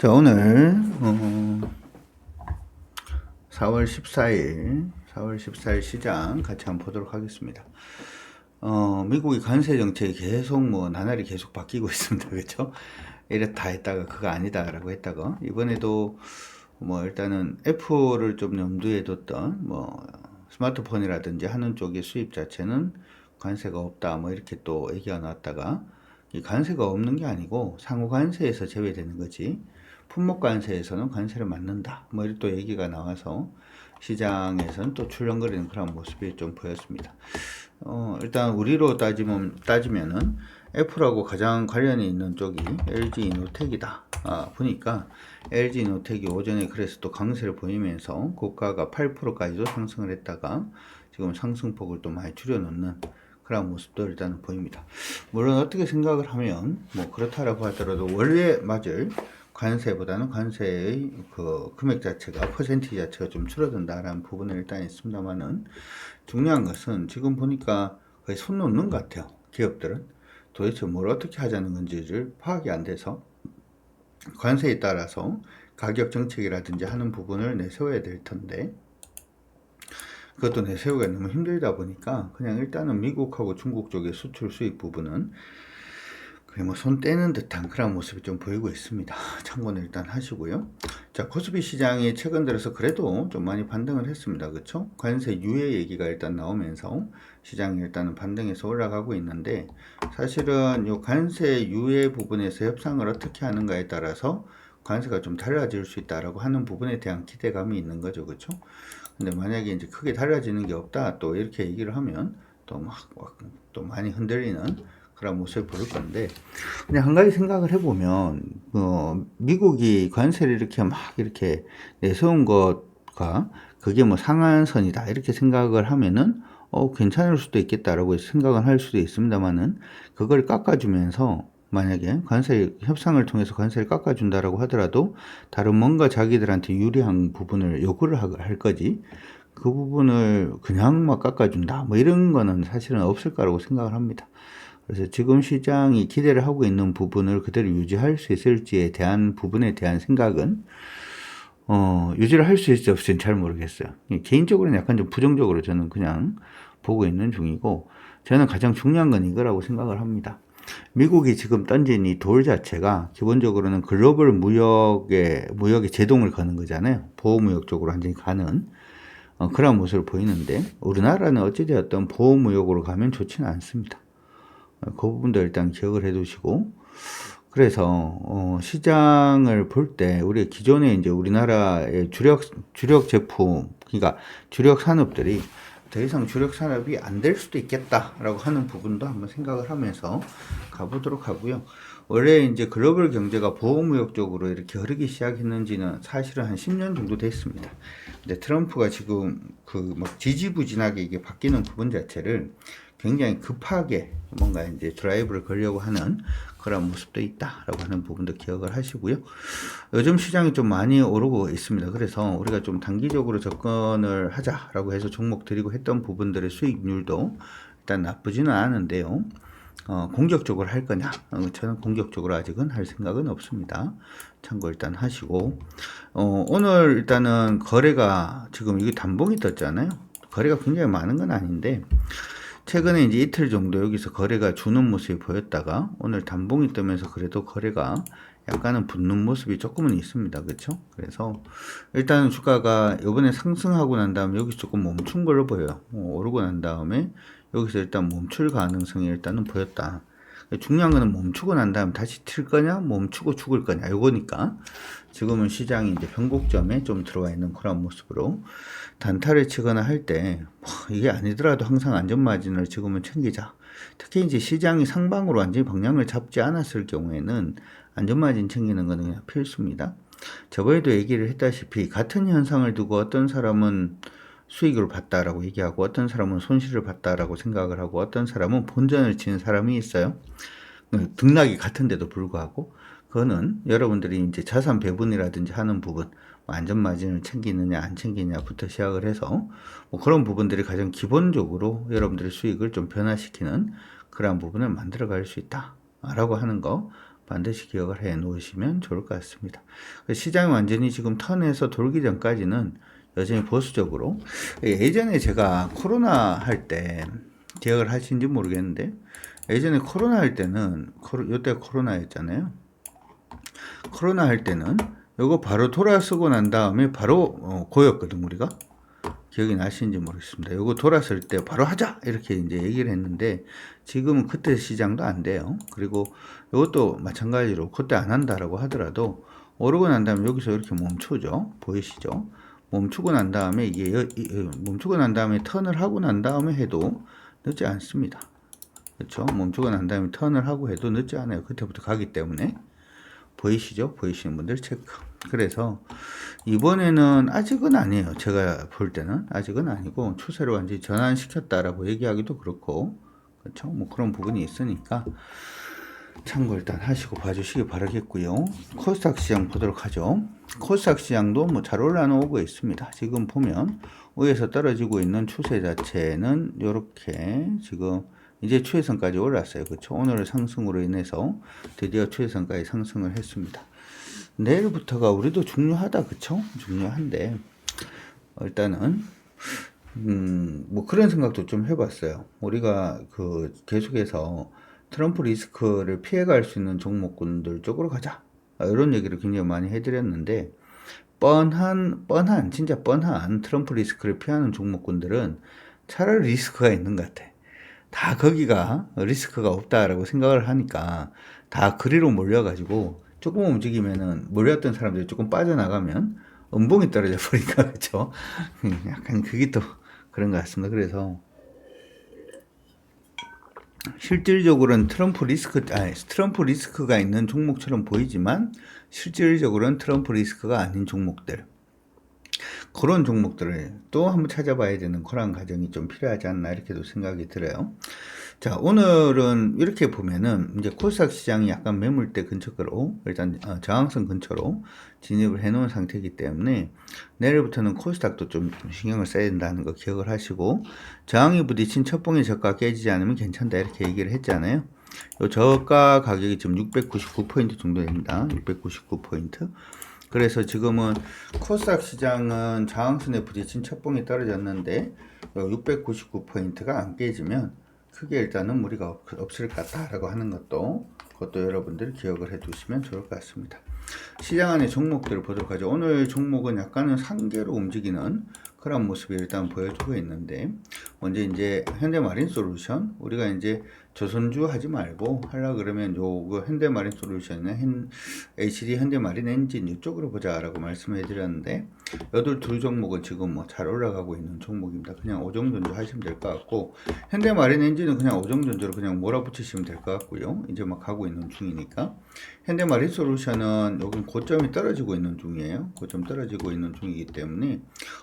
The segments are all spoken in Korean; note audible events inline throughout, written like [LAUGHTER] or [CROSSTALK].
자, 오늘, 어, 4월 14일, 4월 14일 시장 같이 한번 보도록 하겠습니다. 어, 미국의 관세 정책이 계속 뭐, 나날이 계속 바뀌고 [LAUGHS] 있습니다. 그렇죠 이랬다 했다가 그거 아니다라고 했다가, 이번에도 뭐, 일단은 애플을 좀 염두에 뒀던, 뭐, 스마트폰이라든지 하는 쪽의 수입 자체는 관세가 없다, 뭐, 이렇게 또 얘기가 나왔다가, 이 관세가 없는 게 아니고 상호 관세에서 제외되는 거지. 품목 관세에서는 관세를 맞는다. 뭐 이렇게 또 얘기가 나와서 시장에서는 또 출렁거리는 그런 모습이 좀 보였습니다. 어, 일단 우리로 따지면 따지면은 애플하고 가장 관련이 있는 쪽이 LG 이노텍이다. 아, 보니까 LG 이노텍이 오전에 그래서 또 강세를 보이면서 고가가 8%까지도 상승을 했다가 지금 상승폭을 또 많이 줄여놓는 그런 모습도 일단 보입니다. 물론 어떻게 생각을 하면 뭐 그렇다라고 하더라도 원래 맞을 관세보다는 관세의 그 금액 자체가 퍼센티지 자체가 좀 줄어든다라는 부분은 일단 있습니다만은 중요한 것은 지금 보니까 거의 손 놓는 것 같아요. 기업들은 도대체 뭘 어떻게 하자는 건지를 파악이 안 돼서 관세에 따라서 가격 정책이라든지 하는 부분을 내세워야 될 텐데 그것도 내세우기가 너무 힘들다 보니까 그냥 일단은 미국하고 중국 쪽의 수출 수입 부분은 그냥 뭐손 떼는 듯한 그런 모습이 좀 보이고 있습니다. [LAUGHS] 참고는 일단 하시고요. 자, 코스피 시장이 최근 들어서 그래도 좀 많이 반등을 했습니다. 그렇죠? 관세 유예 얘기가 일단 나오면서 시장이 일단은 반등해서 올라가고 있는데 사실은 이 관세 유예 부분에서 협상을 어떻게 하는가에 따라서 관세가 좀 달라질 수 있다라고 하는 부분에 대한 기대감이 있는 거죠. 그렇죠? 근데 만약에 이제 크게 달라지는 게 없다 또 이렇게 얘기를 하면 또 막 또 많이 흔들리는 그런 모습을 보일 건데 그냥 한 가지 생각을 해보면 어, 미국이 관세를 이렇게 막 이렇게 내세운 것과 그게 뭐 상한선이다 이렇게 생각을 하면은 어 괜찮을 수도 있겠다라고 생각을 할 수도 있습니다만은 그걸 깎아주면서 만약에 관세 협상을 통해서 관세를 깎아준다라고 하더라도 다른 뭔가 자기들한테 유리한 부분을 요구를 할 거지 그 부분을 그냥 막 깎아준다 뭐 이런 거는 사실은 없을 거라고 생각을 합니다. 그래서 지금 시장이 기대를 하고 있는 부분을 그대로 유지할 수 있을지에 대한 부분에 대한 생각은 어, 유지를 할 수 있을지 없을지는 잘 모르겠어요. 개인적으로는 약간 좀 부정적으로 저는 그냥 보고 있는 중이고 저는 가장 중요한 건 이거라고 생각을 합니다. 미국이 지금 던진 이 돌 자체가 기본적으로는 글로벌 무역에 무역에 제동을 거는 거잖아요. 보호무역 쪽으로 완전히 가는 어, 그런 모습을 보이는데 우리나라는 어찌되었던 보호무역으로 가면 좋지는 않습니다. 어, 그 부분도 일단 기억을 해두시고 그래서 어, 시장을 볼 때 우리 기존에 이제 우리나라의 주력 주력 제품 그러니까 주력 산업들이 더 이상 주력 산업이 안 될 수도 있겠다라고 하는 부분도 한번 생각을 하면서 가보도록 하고요. 원래 이제 글로벌 경제가 보호무역 쪽으로 이렇게 흐르기 시작했는지는 사실은 한 10년 정도 됐습니다. 근데 트럼프가 지금 그 막 지지부진하게 이게 바뀌는 부분 자체를 굉장히 급하게 뭔가 이제 드라이브를 걸려고 하는 그런 모습도 있다라고 하는 부분도 기억을 하시고요. 요즘 시장이 좀 많이 오르고 있습니다. 그래서 우리가 좀 단기적으로 접근을 하자라고 해서 종목 드리고 했던 부분들의 수익률도 일단 나쁘지는 않은데요. 어, 공격적으로 할 거냐? 어, 저는 공격적으로 아직은 할 생각은 없습니다. 참고 일단 하시고, 어, 오늘 일단은 거래가 지금 이게 단봉이 떴잖아요. 거래가 굉장히 많은 건 아닌데, 최근에 이제 이틀 정도 여기서 거래가 주는 모습이 보였다가 오늘 단봉이 뜨면서 그래도 거래가 약간은 붙는 모습이 조금은 있습니다. 그렇죠? 그래서 일단은 주가가 이번에 상승하고 난 다음에 여기서 조금 멈춘 걸로 보여요. 어, 오르고 난 다음에 여기서 일단 멈출 가능성이 일단은 보였다. 중요한 거는 멈추고 난 다음에 다시 튈 거냐, 멈추고 죽을 거냐, 요거니까 지금은 시장이 이제 변곡점에 좀 들어와 있는 그런 모습으로 단타를 치거나 할 때 뭐 이게 아니더라도 항상 안전마진을 지금은 챙기자. 특히 이제 시장이 상방으로 완전히 방향을 잡지 않았을 경우에는 안전마진 챙기는 거는 그냥 필수입니다. 저번에도 얘기를 했다시피 같은 현상을 두고 어떤 사람은 수익을 봤다라고 얘기하고 어떤 사람은 손실을 봤다라고 생각을 하고 어떤 사람은 본전을 치는 사람이 있어요. 등락이 같은데도 불구하고 그거는 여러분들이 이제 자산 배분이라든지 하는 부분, 뭐 안전 마진을 챙기느냐 안 챙기느냐부터 시작을 해서 뭐 그런 부분들이 가장 기본적으로 여러분들의 수익을 좀 변화시키는 그러한 부분을 만들어 갈 수 있다라고 하는 거 반드시 기억을 해 놓으시면 좋을 것 같습니다. 그 시장이 완전히 지금 턴에서 돌기 전까지는 여전히 보수적으로 예전에 제가 코로나 할 때 기억을 하시는지 모르겠는데 예전에 코로나 할 때는 요때 코로나였잖아요. 코로나 할 때는 요거 바로 돌아서고 난 다음에 바로 어, 고였거든 우리가 기억이 나시는지 모르겠습니다. 요거 돌았을 때 바로 하자 이렇게 이제 얘기를 했는데 지금은 그때 시장도 안 돼요. 그리고 이것도 마찬가지로 그때 안 한다라고 하더라도 오르고 난 다음에 여기서 이렇게 멈추죠. 보이시죠? 멈추고 난 다음에 이게 여- 이- 이- 멈추고 난 다음에 턴을 하고 난 다음에 해도 늦지 않습니다. 그렇죠? 멈추고 난 다음에 턴을 하고 해도 늦지 않아요. 그때부터 가기 때문에 보이시죠? 보이시는 분들 체크. 그래서 이번에는 아직은 아니에요. 제가 볼 때는 아직은 아니고 추세를 완전히 전환시켰다라고 얘기하기도 그렇고 그렇죠? 뭐 그런 부분이 있으니까 참고 일단 하시고 봐주시기 바라겠고요. 코스닥 시장 보도록 하죠. 코스닥 시장도 뭐 잘 올라오고 있습니다. 지금 보면 위에서 떨어지고 있는 추세 자체는 이렇게 지금 이제 추세선까지 올랐어요. 그렇죠? 오늘 상승으로 인해서 드디어 추세선까지 상승을 했습니다. 내일부터가 우리도 중요하다. 그렇죠? 중요한데 일단은 음, 뭐 그런 생각도 좀 해봤어요. 우리가 그 계속해서 트럼프 리스크를 피해갈 수 있는 종목군들 쪽으로 가자. 아, 이런 얘기를 굉장히 많이 해드렸는데, 뻔한, 뻔한, 진짜 뻔한 트럼프 리스크를 피하는 종목군들은 차라리 리스크가 있는 것 같아. 다 거기가 리스크가 없다라고 생각을 하니까 다 그리로 몰려가지고 조금 움직이면은 몰렸던 사람들이 조금 빠져나가면 음봉이 떨어져 버리니까 그죠? [LAUGHS] 약간 그게 또 그런 것 같습니다. 그래서 실질적으로는 트럼프 리스크, 아니, 트럼프 리스크가 있는 종목처럼 보이지만 실질적으로는 트럼프 리스크가 아닌 종목들. 그런 종목들을 또 한번 찾아봐야 되는 그런 과정이 좀 필요하지 않나 이렇게도 생각이 들어요. 자, 오늘은 이렇게 보면은 이제 코스닥 시장이 약간 매물대 근처로 일단 어, 저항선 근처로 진입을 해 놓은 상태이기 때문에 내일부터는 코스닥도 좀 신경을 써야 된다는 거 기억을 하시고 저항이 부딪힌 첫 봉의 저가 깨지지 않으면 괜찮다 이렇게 얘기를 했잖아요. 요 저가 가격이 지금 699포인트 정도 됩니다. 699포인트. 그래서 지금은 코스닥 시장은 저항선에 부딪힌 첫 봉이 떨어졌는데 699포인트가 안 깨지면 크게 일단은 무리가 없, 없을 것 같다라고 하는 것도 그것도 여러분들 기억을 해 두시면 좋을 것 같습니다. 시장 안의 종목들을 보도록 하죠. 오늘 종목은 약간은 상계로 움직이는 그런 모습이 일단 보여주고 있는데 먼저 이제 현대마린 솔루션 우리가 이제 조선주 하지 말고 하려 그러면 요거 현대마린 솔루션이나 현, HD 현대마린 엔진 이쪽으로 보자라고 말씀해 드렸는데 여덟 두 종목은 지금 뭐 잘 올라가고 있는 종목입니다. 그냥 오정전주 하시면 될 것 같고 현대마린 엔진은 그냥 오정전주로 그냥 몰아붙이시면 될 것 같고요. 이제 막 가고 있는 중이니까 현대마린 솔루션은 여기 고점이 떨어지고 있는 중이에요. 고점 떨어지고 있는 중이기 때문에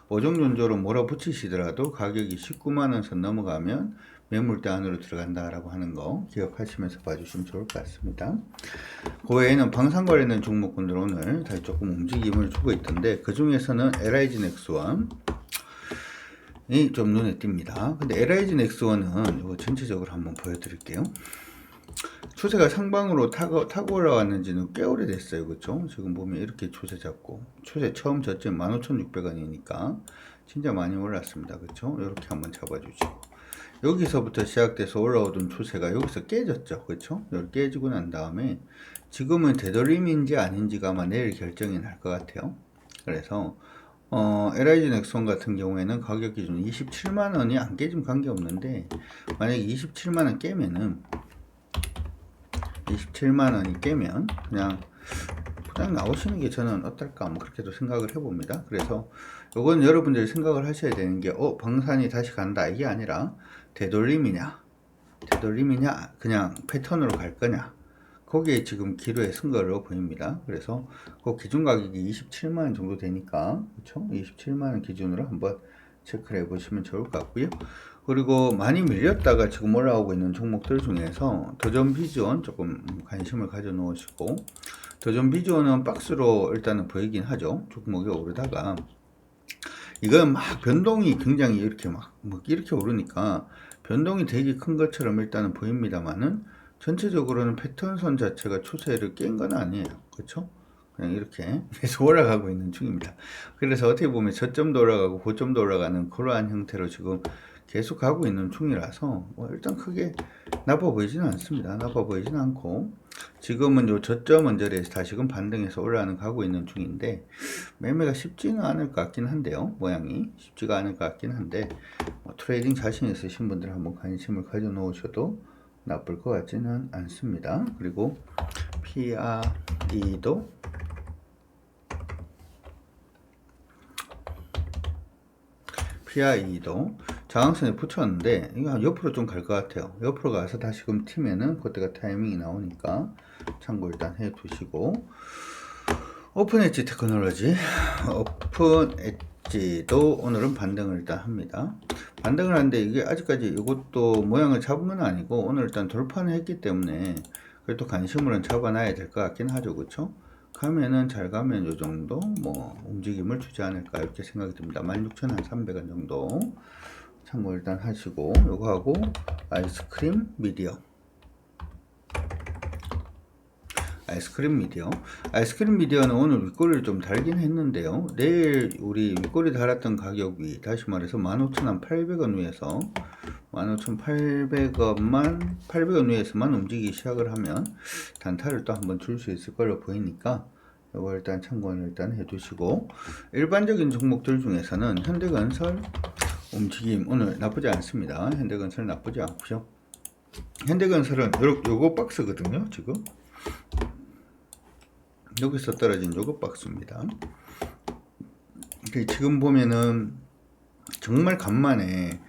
오정전주로 몰아붙이시더라도 가격이 19만 원선 넘어가면 매물대 안으로 들어간다라고 하는 거 기억하시면서 봐주시면 좋을 것 같습니다. 그 외에는 방산거래는 종목군들 오늘 다시 조금 움직임을 주고 있던데 그 중에서는 LIG 넥스원 이좀 눈에 띕니다. 근데 LIG 넥스원은 이거 전체적으로 한번 보여드릴게요. 추세가 상방으로 타고, 타고 올라왔는지는 꽤 오래됐어요. 그쵸? 지금 보면 이렇게 추세 잡고 추세 처음 저점 15,600원이니까 진짜 많이 올랐습니다. 그쵸? 이렇게 한번 잡아주시고 여기서부터 시작돼서 올라오던 추세가 여기서 깨졌죠. 여기 깨지고 난 다음에 지금은 되돌림인지 아닌지가 아마 내일 결정이 날 것 같아요. 그래서 어, LIG 넥슨 같은 경우에는 가격 기준 27만 원이 안 깨지면 관계없는데 만약에 27만 원 깨면은 27만 원이 깨면 그냥 그냥 나오시는 게 저는 어떨까 뭐 그렇게도 생각을 해봅니다. 그래서 요건 여러분들이 생각을 하셔야 되는 게 어, 방산이 다시 간다 이게 아니라 되돌림이냐 되돌림이냐 그냥 패턴으로 갈 거냐 거기에 지금 기로에 쓴 걸로 보입니다. 그래서 그 기준 가격이 27만 원 정도 되니까 그렇죠? 27만 원 기준으로 한번 체크를 해 보시면 좋을 것 같고요. 그리고 많이 밀렸다가 지금 올라오고 있는 종목들 중에서 도전 비즈원 조금 관심을 가져 놓으시고 도전 비즈원은 박스로 일단은 보이긴 하죠. 종목이 오르다가 이건 막 변동이 굉장히 이렇게 막, 막 이렇게 오르니까 변동이 되게 큰 것처럼 일단은 보입니다만은 전체적으로는 패턴선 자체가 추세를 깬 건 아니에요. 그렇죠? 그냥 이렇게 [LAUGHS] 계속 올라가고 있는 중입니다. 그래서 어떻게 보면 저점도 올라가고 고점도 올라가는 그러한 형태로 지금 계속 가고 있는 중이라서 뭐 일단 크게 나빠 보이지는 않습니다. 나빠 보이지는 않고 지금은 요 저점 언저리에서 다시금 반등해서 올라가는 가고 있는 중인데 매매가 쉽지는 않을 것 같긴 한데요. 모양이 쉽지가 않을 것 같긴 한데 뭐 트레이딩 자신 있으신 분들 한번 관심을 가져 놓으셔도 나쁠 것 같지는 않습니다. 그리고 PRE도 PRE도 저항선에 붙였는데 이거 한 옆으로 좀 갈 것 같아요. 옆으로 가서 다시금 튀면은 그때가 타이밍이 나오니까 참고 일단 해 두시고 오픈 엣지 테크놀로지 오픈 엣지도 오늘은 반등을 일단 합니다. 반등을 하는데 이게 아직까지 이것도 모양을 건 아니고 오늘 일단 돌파는 했기 때문에 그래도 관심으로는 잡아놔야 될 것 같긴 하죠. 그쵸? 가면은 잘 가면 요 정도 뭐 움직임을 주지 않을까 이렇게 생각이 듭니다. 16,300원 정도 참고 일단 하시고 요거 하고 아이스크림 미디어. 아이스크림 미디어. 아이스크림 미디어는 오늘 윗꼬리를 좀 달긴 했는데요. 내일 우리 윗꼬리 달았던 가격이 다시 말해서 15,800원 위에서 15,800원만 800원 위에서만 움직이기 시작을 하면 단타를 또 한번 줄 수 있을 걸로 보이니까 이거 일단 참고는 일단 해두시고 일반적인 종목들 중에서는 현대건설 움직임 오늘 나쁘지 않습니다. 현대건설 나쁘지 않고요. 현대건설은 요, 요거 박스거든요. 지금 여기서 떨어진 요거 박스입니다. 그 지금 보면은 정말 간만에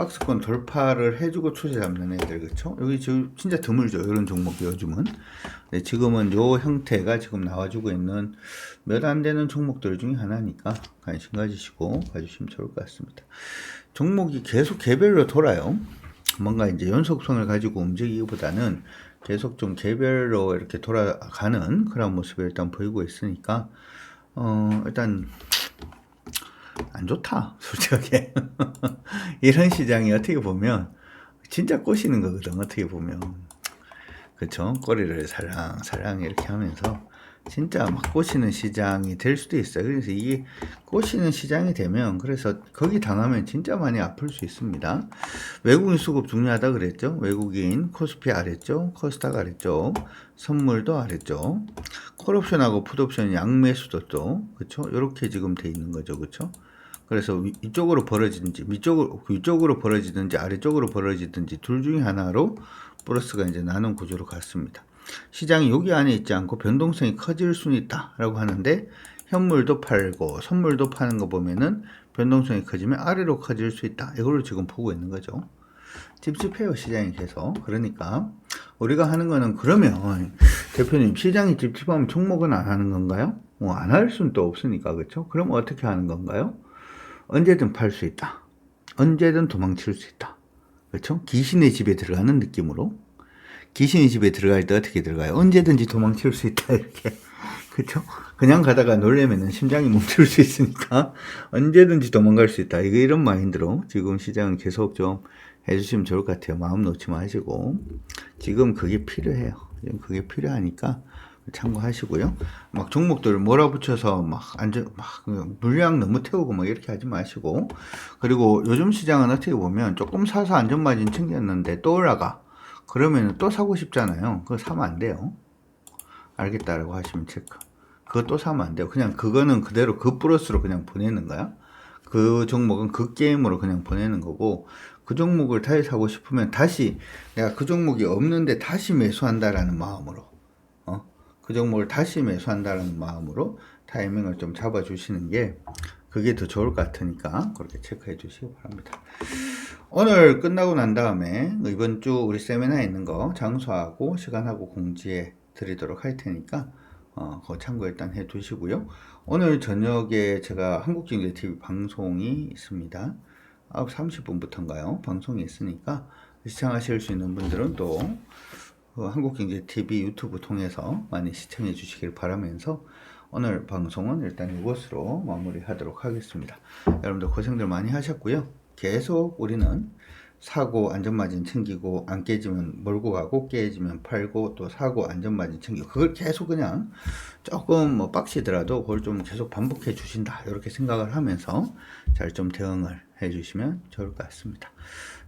박스권 돌파를 해주고 추세 잡는 애들 그쵸? 여기 지금 진짜 드물죠 이런 종목이 요즘은. 네, 지금은 요 형태가 지금 나와주고 있는 몇 안 되는 종목들 중에 하나니까 관심 가지시고 봐주시면 좋을 것 같습니다. 종목이 계속 개별로 돌아요. 뭔가 이제 연속성을 가지고 움직이기보다는 계속 좀 개별로 이렇게 돌아가는 그런 모습을 일단 보이고 있으니까 어 일단 안 좋다 솔직하게. [LAUGHS] 이런 시장이 어떻게 보면 진짜 꼬시는 거거든 어떻게 보면. 그쵸? 꼬리를 살랑살랑 이렇게 하면서 진짜 막 꼬시는 시장이 될 수도 있어요. 그래서 이게 꼬시는 시장이 되면 그래서 거기 당하면 진짜 많이 아플 수 있습니다. 외국인 수급 중요하다 그랬죠? 외국인 코스피 아랬죠 코스닥 아랬죠 선물도 아랬죠 콜옵션하고 풋옵션 양매수도 또 그쵸? 이렇게 지금 돼 있는 거죠. 그쵸 그래서 위, 이쪽으로 벌어지든지 위쪽으로 위쪽으로 벌어지든지 아래쪽으로 벌어지든지 둘 중에 하나로 플러스가 이제 나눈 구조로 갔습니다. 시장이 여기 안에 있지 않고 변동성이 커질 수는 있다라고 하는데 현물도 팔고 선물도 파는 거 보면은 변동성이 커지면 아래로 커질 수 있다. 이걸로 지금 보고 있는 거죠. 찝찝해요 시장이 계속. 그러니까 우리가 하는 거는 그러면 대표님 시장이 찝찝하면 종목은 안 하는 건가요? 뭐 안 할 수는 또 없으니까 그렇죠? 그럼 어떻게 하는 건가요? 언제든 팔 수 있다. 언제든 도망칠 수 있다. 그렇죠? 귀신의 집에 들어가는 느낌으로 귀신의 집에 들어갈 때 어떻게 들어가요? 언제든지 도망칠 수 있다 이렇게 [LAUGHS] 그렇죠? 그냥 가다가 놀래면은 심장이 멈출 수 있으니까 [LAUGHS] 언제든지 도망갈 수 있다. 이거 이런 마인드로 지금 시장은 계속 좀 해주시면 좋을 것 같아요. 마음 놓지 마시고 지금 그게 필요해요. 지금 그게 필요하니까 참고하시고요. 막 종목들 몰아붙여서 막 안전 막 물량 너무 태우고 막 이렇게 하지 마시고 그리고 요즘 시장은 어떻게 보면 조금 사서 안전 마진 챙겼는데 또 올라가 그러면 또 사고 싶잖아요. 그거 사면 안 돼요. 알겠다라고 하시면 체크. 또 사면 안 돼요. 그냥 그거는 그대로 그 플러스로 그냥 보내는 거야. 그 종목은 그 게임으로 그냥 보내는 거고 그 종목을 다시 사고 싶으면 다시 내가 그 종목이 없는데 다시 매수한다라는 마음으로 그 종목을 다시 매수한다는 마음으로 타이밍을 좀 잡아 주시는 게 그게 더 좋을 것 같으니까 그렇게 체크해 주시기 바랍니다. 오늘 끝나고 난 다음에 이번 주 우리 세미나에 있는 거 장소하고 시간하고 공지해 드리도록 할 테니까 어, 그 참고 일단 해 두시고요. 오늘 저녁에 제가 한국경제TV 방송이 있습니다. 9시 30분부터인가요? 방송이 있으니까 시청하실 수 있는 분들은 또그 한국경제TV 유튜브 통해서 많이 시청해 주시길 바라면서 오늘 방송은 일단 이것으로 마무리하도록 하겠습니다. 여러분들 고생들 많이 하셨고요. 계속 우리는 사고 안전마진 챙기고 안 깨지면 몰고 가고 깨지면 팔고 또 사고 안전마진 챙기고 그걸 계속 그냥 조금 뭐 빡시더라도 그걸 좀 계속 반복해 주신다 이렇게 생각을 하면서 잘 좀 대응을 해 주시면 좋을 것 같습니다.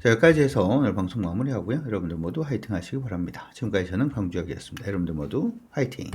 자, 여기까지 해서 오늘 방송 마무리하고요. 여러분들 모두 화이팅 하시기 바랍니다. 지금까지 저는 강주혁이었습니다. 여러분들 모두 화이팅!